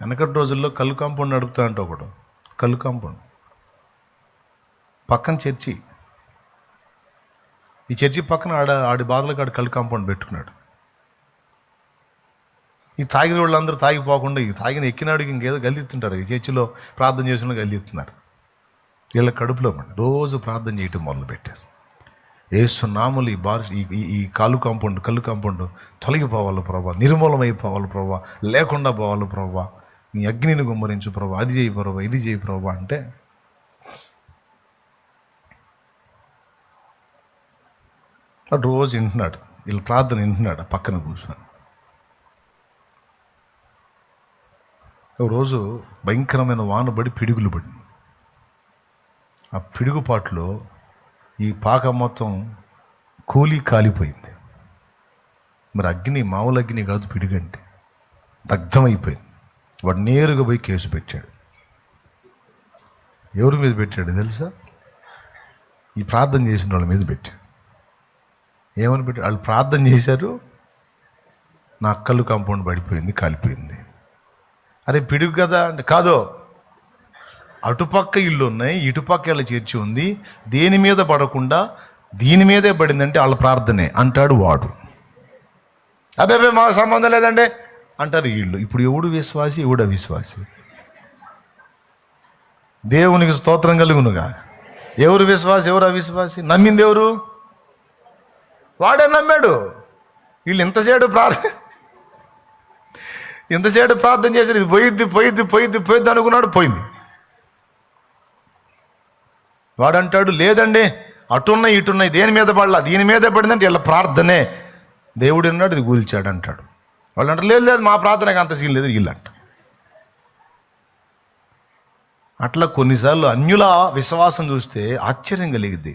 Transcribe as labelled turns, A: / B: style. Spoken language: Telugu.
A: వెనకటి రోజుల్లో కళ్ళు కాంపౌండ్ నడుపుతా అంటే ఒకడు. కళ్ళు కాంపౌండ్. పక్కన చర్చి. ఈ చర్చి పక్కన ఆడ ఆడి బాధలకు ఆడు కళ్ళు కాంపౌండ్ పెట్టుకున్నాడు. ఈ తాగిన వాళ్ళందరూ తాగిపోకుండా ఈ తాగిన ఎక్కినాడికి ఇంకేదో గలిదిస్తుంటారు ఈ చర్చిలో ప్రార్థన చేసిన గలిదిస్తున్నారు వీళ్ళ కడుపులో రోజు ప్రార్థన చేయటం మొదలుపెట్టారు. ఏసు నాములు ఈ బార్ ఈ ఈ- ఈ కాలు కాంపౌండ్ కళ్ళు కాంపౌండ్ తొలగిపోవాలి ప్రభా నిర్మూలమైపోవాలి ప్రభా లేకుండా పోవాలి ప్రభా. నీ అగ్నిని గుమ్మరించు ప్రభా అది చేయి ప్రభా ఇది చేయి ప్రభా అంటే వాడు రోజు వింటున్నాడు వీళ్ళు ప్రార్థన వింటున్నాడు ఆ పక్కన కూర్చొని ఒక రోజు భయంకరమైన వాన పడి పిడుగులు పడింది. ఆ పిడుగుపాటులో ఈ పాక మొత్తం కూలి కాలిపోయింది. మరి అగ్ని మామూలు అగ్ని కాదు పిడుగంటే దగ్ధమైపోయింది. వాడు నేరుగా పోయి కేసు పెట్టాడు. ఎవరి మీద పెట్టాడు తెలుసా? ఈ ప్రార్థన చేసిన వాళ్ళ మీద పెట్టాడు. ఏమని పెట్టాడు? వాళ్ళు ప్రార్థన చేశారు నా అక్కలు కాంపౌండ్ పడిపోయింది కాలిపోయింది. అరే పిడుగు కదా అంటే కాదో. అటుపక్క ఇల్లు ఉన్నాయి ఇటుపక్క ఇలా చేర్చి ఉంది. దేని మీద పడకుండా దీని మీదే పడిందంటే వాళ్ళ ప్రార్థనే అంటాడు వాడు. అబ్బాయి మాకు సంబంధం లేదండి. అంటారు వీళ్ళు. ఇప్పుడు ఎవడు విశ్వాసి ఎవడు అవిశ్వాసి? దేవునికి స్తోత్రం కలుగునుగా. ఎవరు విశ్వాసి ఎవరు అవిశ్వాసి? నమ్మింది ఎవరు? వాడే నమ్మాడు. వీళ్ళు ఇంతసేపు ప్రార్థన ఇంతసేపు ప్రార్థన చేశారు. ఇది పోయిద్ది పోయిద్ది పోయిద్ది పోయిద్ది అనుకున్నాడు పోయింది. వాడంటాడు లేదండి అటున్నాయి ఇటున్నాయి దేని మీద పడలా? దీని మీద పడిందంటే వీళ్ళ ప్రార్థనే. దేవుడు అన్నాడు ఇది కూల్చాడు అంటాడు వాళ్ళు అంటారు లేదు లేదు మా ప్రార్థనకు అంత సీన్ లేదు ఇల్లంట అట్లా కొన్నిసార్లు అన్యుల విశ్వాసం చూస్తే ఆశ్చర్యం కలిగిద్ది.